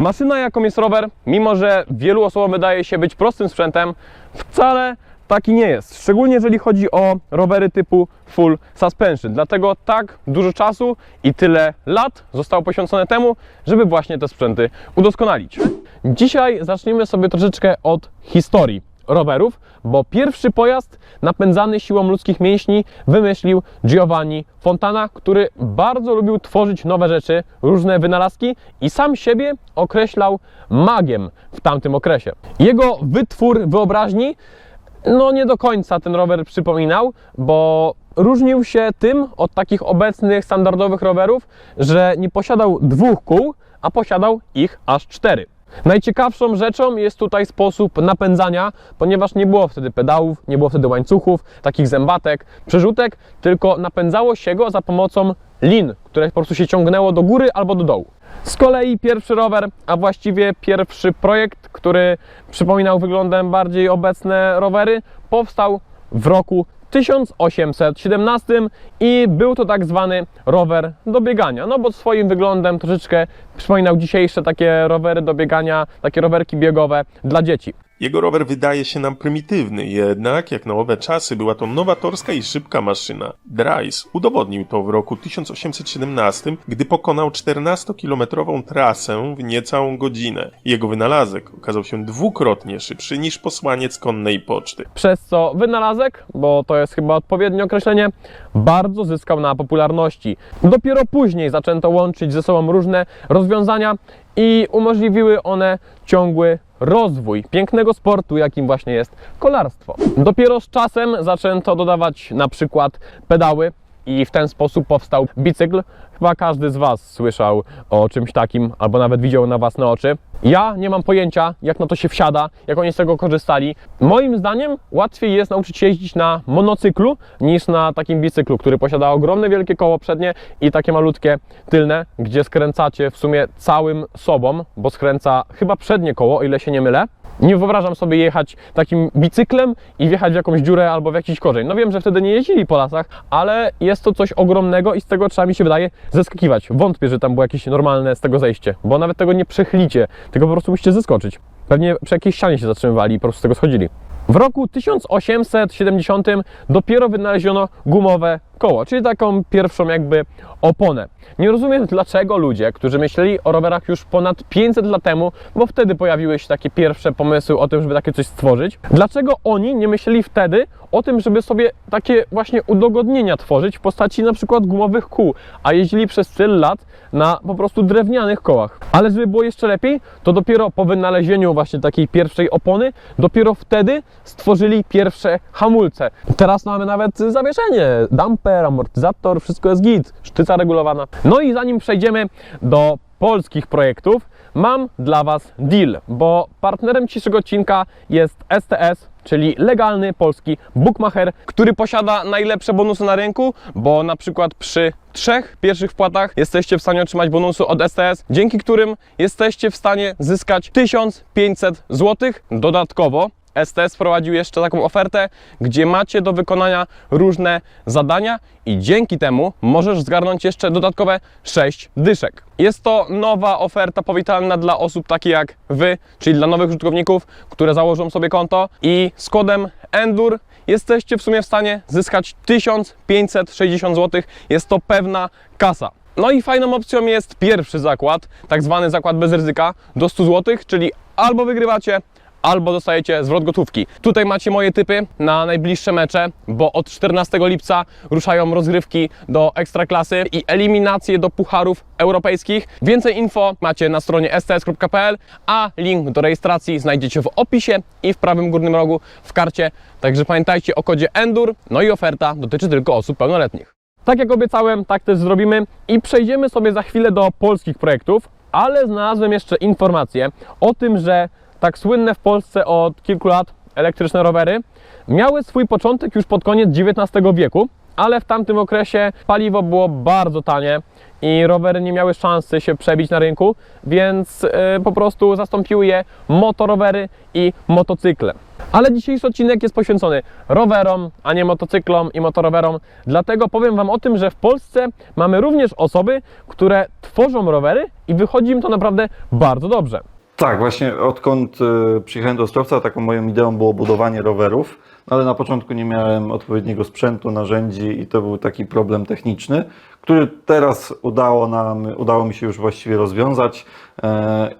Maszyna jaką jest rower, mimo że wielu osobom wydaje się być prostym sprzętem, wcale taki nie jest. Szczególnie jeżeli chodzi o rowery typu full suspension. Dlatego tak dużo czasu i tyle lat zostało poświęcone temu, żeby właśnie te sprzęty udoskonalić. Dzisiaj zaczniemy sobie troszeczkę od historii rowerów, bo pierwszy pojazd napędzany siłą ludzkich mięśni wymyślił Giovanni Fontana, który bardzo lubił tworzyć nowe rzeczy, różne wynalazki i sam siebie określał magiem w tamtym okresie. Jego wytwór wyobraźni no nie do końca ten rower przypominał, bo różnił się tym od takich obecnych standardowych rowerów, że nie posiadał dwóch kół, a posiadał ich aż cztery. Najciekawszą rzeczą jest tutaj sposób napędzania, ponieważ nie było wtedy pedałów, nie było wtedy łańcuchów, takich zębatek, przerzutek, tylko napędzało się go za pomocą lin, które po prostu się ciągnęło do góry albo do dołu. Z kolei pierwszy rower, a właściwie pierwszy projekt, który przypominał wyglądem bardziej obecne rowery, powstał w roku 1817 i był to tak zwany rower do biegania, no bo swoim wyglądem troszeczkę przypominał dzisiejsze takie rowery do biegania, takie rowerki biegowe dla dzieci. Jego rower wydaje się nam prymitywny, jednak jak na owe czasy była to nowatorska i szybka maszyna. Drais udowodnił to w roku 1817, gdy pokonał 14-kilometrową trasę w niecałą godzinę. Jego wynalazek okazał się dwukrotnie szybszy niż posłaniec konnej poczty. przez co wynalazek, bo to jest chyba odpowiednie określenie, bardzo zyskał na popularności. Dopiero później zaczęto łączyć ze sobą różne rozwiązania i umożliwiły one ciągły rozwój pięknego sportu, jakim właśnie jest kolarstwo. Dopiero z czasem zaczęto dodawać na przykład pedały i w ten sposób powstał bicykl. Chyba każdy z Was słyszał o czymś takim, albo nawet widział na własne oczy. Ja nie mam pojęcia, jak na to się wsiada, jak oni z tego korzystali. Moim zdaniem łatwiej jest nauczyć się jeździć na monocyklu niż na takim bicyklu, który posiada ogromne wielkie koło przednie i takie malutkie tylne, gdzie skręcacie w sumie całym sobą, bo skręca chyba przednie koło, o ile się nie mylę. Nie wyobrażam sobie jechać takim bicyklem i wjechać w jakąś dziurę albo w jakiś korzeń. No wiem, że wtedy nie jeździli po lasach, ale jest to coś ogromnego i z tego trzeba mi się wydaje zeskakiwać. Wątpię, że tam było jakieś normalne z tego zejście, bo nawet tego nie przechylicie, tylko po prostu musicie zeskoczyć. Pewnie przy jakiejś ścianie się zatrzymywali i po prostu z tego schodzili. W roku 1870 dopiero wynaleziono gumowe koło, czyli taką pierwszą jakby oponę. Nie rozumiem dlaczego ludzie, którzy myśleli o rowerach już ponad 500 lat temu, bo wtedy pojawiły się takie pierwsze pomysły o tym, żeby takie coś stworzyć, dlaczego oni nie myśleli wtedy o tym, żeby sobie takie właśnie udogodnienia tworzyć w postaci na przykład gumowych kół, a jeździli przez tyle lat na po prostu drewnianych kołach. Ale żeby było jeszcze lepiej, to dopiero po wynalezieniu właśnie takiej pierwszej opony, dopiero wtedy stworzyli pierwsze hamulce. Teraz mamy nawet zawieszenie, damper, amortyzator, wszystko jest git, sztyca regulowana. No i zanim przejdziemy do polskich projektów, mam dla Was deal, bo partnerem dzisiejszego odcinka jest STS, czyli legalny polski bookmacher, który posiada najlepsze bonusy na rynku, bo na przykład przy trzech pierwszych wpłatach jesteście w stanie otrzymać bonusy od STS, dzięki którym jesteście w stanie zyskać 1500 zł dodatkowo. STS wprowadził jeszcze taką ofertę, gdzie macie do wykonania różne zadania i dzięki temu możesz zgarnąć jeszcze dodatkowe 6 dyszek. Jest to nowa oferta powitalna dla osób takich jak Wy, czyli dla nowych użytkowników, które założą sobie konto i z kodem ENDUR jesteście w sumie w stanie zyskać 1560 zł. Jest to pewna kasa. No i fajną opcją jest pierwszy zakład, tak zwany zakład bez ryzyka do 100 zł, czyli albo wygrywacie, albo dostajecie zwrot gotówki. Tutaj macie moje typy na najbliższe mecze, bo od 14 lipca ruszają rozgrywki do ekstraklasy i eliminacje do pucharów europejskich. Więcej info macie na stronie sts.pl, a link do rejestracji znajdziecie w opisie i w prawym górnym rogu w karcie. Także pamiętajcie o kodzie ENDUR, no i oferta dotyczy tylko osób pełnoletnich. Tak jak obiecałem, tak też zrobimy i przejdziemy sobie za chwilę do polskich projektów, ale znalazłem jeszcze informację o tym, że tak słynne w Polsce od kilku lat elektryczne rowery miały swój początek już pod koniec XIX wieku ale w tamtym okresie paliwo było bardzo tanie i rowery nie miały szansy się przebić na rynku, więc e, po prostu zastąpiły je motorowery i motocykle. Ale dzisiejszy odcinek jest poświęcony rowerom, a nie motocyklom i motorowerom. Dlatego powiem Wam o tym, że w Polsce mamy również osoby, które tworzą rowery i wychodzi im to naprawdę bardzo dobrze. Tak, właśnie odkąd y, przyjechałem do Ostrowca, taką moją ideą było budowanie rowerów, ale na początku nie miałem odpowiedniego sprzętu, narzędzi i to był taki problem techniczny, który teraz udało, nam, udało mi się już właściwie rozwiązać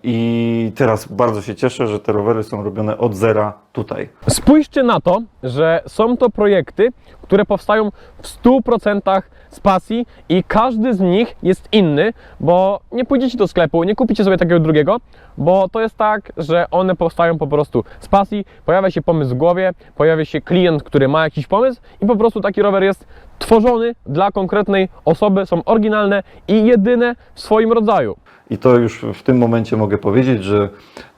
i teraz bardzo się cieszę, że te rowery są robione od zera tutaj. Spójrzcie na to, że są to projekty, które powstają w 100% z pasji i każdy z nich jest inny, bo nie pójdziecie do sklepu, nie kupicie sobie takiego drugiego, bo to jest tak, że one powstają po prostu z pasji, pojawia się pomysł w głowie, pojawia się klient, który ma jakiś pomysł i po prostu taki rower jest tworzony dla konkretnej osoby, są oryginalne i jedyne w swoim rodzaju. I to już w tym momencie mogę powiedzieć, że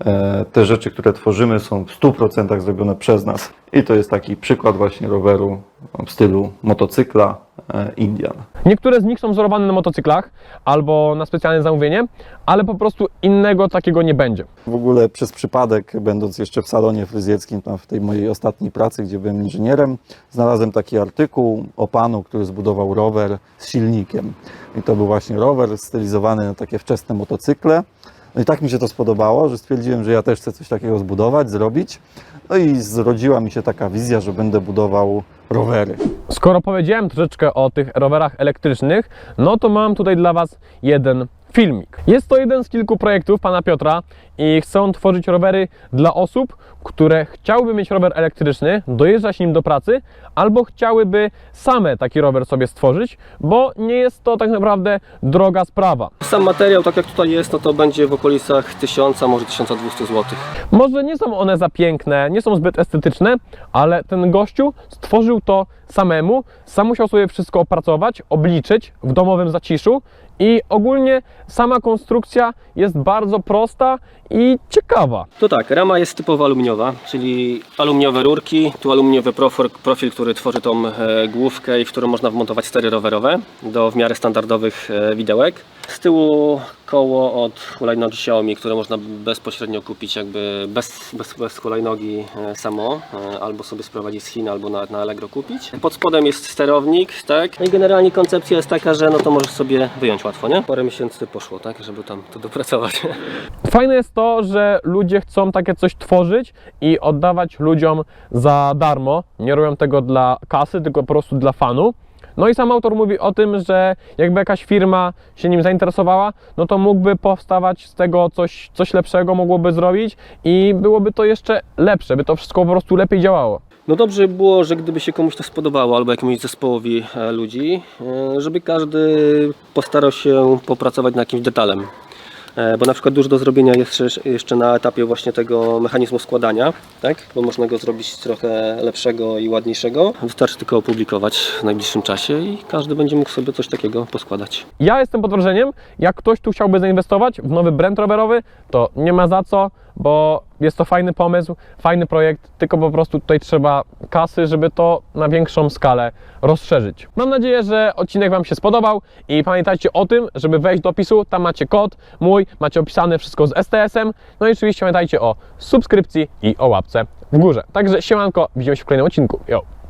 e, te rzeczy, które tworzymy, są w 100% zrobione przez nas. I to jest taki przykład właśnie roweru w stylu motocykla e, Indian. Niektóre z nich są wzorowane na motocyklach albo na specjalne zamówienie, ale po prostu innego takiego nie będzie. W ogóle przez przypadek, będąc jeszcze w salonie fryzjerskim, tam w tej mojej ostatniej pracy, gdzie byłem inżynierem, znalazłem taki artykuł o panu, który zbudował rower z silnikiem. I to był właśnie rower stylizowany na takie wczesne motocykle. No i tak mi się to spodobało, że stwierdziłem, że ja też chcę coś takiego zbudować, zrobić. No i zrodziła mi się taka wizja, że będę budował rowery. Skoro powiedziałem troszeczkę o tych rowerach elektrycznych, no to mam tutaj dla Was jeden filmik. Jest to jeden z kilku projektów pana Piotra i chce on tworzyć rowery dla osób, które chciałyby mieć rower elektryczny, dojeżdżać nim do pracy, albo chciałyby same taki rower sobie stworzyć, bo nie jest to tak naprawdę droga sprawa. Sam materiał, tak jak tutaj jest, no to będzie w okolicach 1000, może 1200 zł. Może nie są one za piękne, nie są zbyt estetyczne, ale ten gościu stworzył to samemu, sam musiał sobie wszystko opracować, obliczyć w domowym zaciszu i ogólnie sama konstrukcja jest bardzo prosta i ciekawa. To tak, rama jest typowo aluminiowa, czyli aluminiowe rurki, tu aluminiowy profil, profil który tworzy tą e, główkę i w którą można wmontować stery rowerowe do w miarę standardowych e, widełek. Z tyłu koło od hulajnogi Xiaomi, które można bezpośrednio kupić jakby bez, bez, bez hulajnogi e, samo, e, albo sobie sprowadzić z Chin, albo na, na Allegro kupić. Pod spodem jest sterownik, tak? No i generalnie koncepcja jest taka, że no to możesz sobie wyjąć łatwo, nie? Parę miesięcy poszło, tak? Żeby tam to dopracować. Fajne jest to, że ludzie chcą takie coś tworzyć i oddawać ludziom za darmo. Nie robią tego dla kasy, tylko po prostu dla fanu. No i sam autor mówi o tym, że jakby jakaś firma się nim zainteresowała, no to mógłby powstawać z tego coś, coś lepszego, mogłoby zrobić i byłoby to jeszcze lepsze, by to wszystko po prostu lepiej działało. No dobrze by było, że gdyby się komuś to spodobało, albo jakiemuś zespołowi e, ludzi, e, żeby każdy postarał się popracować nad jakimś detalem. E, Bo na przykład dużo do zrobienia jest jeszcze- na etapie właśnie tego mechanizmu składania, tak? Bo można go zrobić trochę lepszego i ładniejszego. Wystarczy tylko opublikować w najbliższym czasie i każdy będzie mógł sobie coś takiego poskładać. Ja jestem pod wrażeniem, jak ktoś tu chciałby zainwestować w nowy brand rowerowy, to nie ma za co, bo jest to fajny pomysł, fajny projekt, tylko po prostu tutaj trzeba kasy, żeby to na większą skalę rozszerzyć. Mam nadzieję, że odcinek Wam się spodobał i pamiętajcie o tym, żeby wejść do opisu, tam macie kod mój, macie opisane wszystko z STS-em, no i oczywiście pamiętajcie o subskrypcji i o łapce w górze. Także siemanko, widzimy się w kolejnym odcinku. Yo!